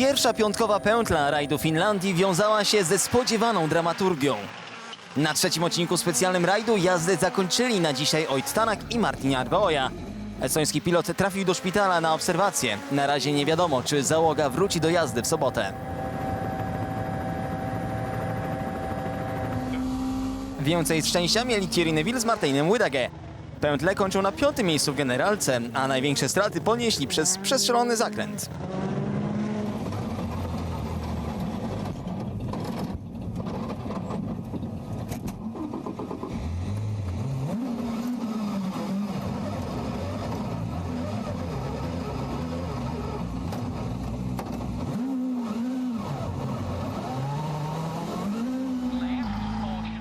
Pierwsza piątkowa pętla rajdu Finlandii wiązała się ze spodziewaną dramaturgią. Na trzecim odcinku specjalnym rajdu jazdę zakończyli na dzisiaj Oit Tanak i Martin Arboja. Estoński pilot trafił do szpitala na obserwację. Na razie nie wiadomo, czy załoga wróci do jazdy w sobotę. Więcej szczęścia mieli Thierry Neville z Martinem Wydage. Pętle kończą na piątym miejscu w generalce, a największe straty ponieśli przez przestrzelony zakręt.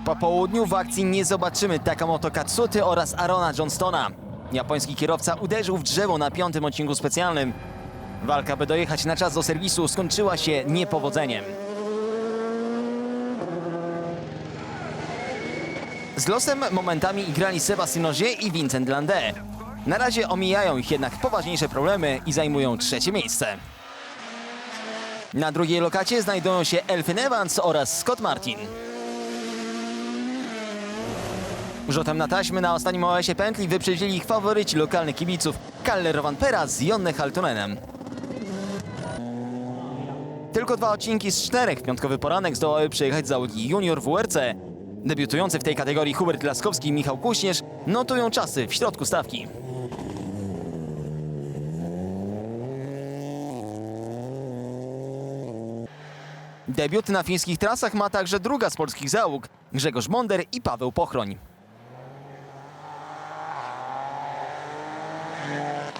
Po południu w akcji nie zobaczymy Takamoto Katsuty oraz Arona Johnstona. Japoński kierowca uderzył w drzewo na piątym odcinku specjalnym. Walka, by dojechać na czas do serwisu, skończyła się niepowodzeniem. Z losem momentami igrali Sébastien Ogier i Vincent Landé. Na razie omijają ich jednak poważniejsze problemy i zajmują trzecie miejsce. Na drugiej lokacie znajdują się Elfyn Evans oraz Scott Martin. Rzutem na taśmy na ostatnim OS-ie pętli wyprzedzili ich faworyci lokalnych kibiców Kalle Rovanpera z Jonne Haltunenem. Tylko dwa odcinki z czterech w piątkowy poranek zdołały przejechać załogi junior WRC. Debiutujący w tej kategorii Hubert Laskowski i Michał Kuśnierz notują czasy w środku stawki. Debiut na fińskich trasach ma także druga z polskich załóg Grzegorz Monder i Paweł Pochroń. Yeah.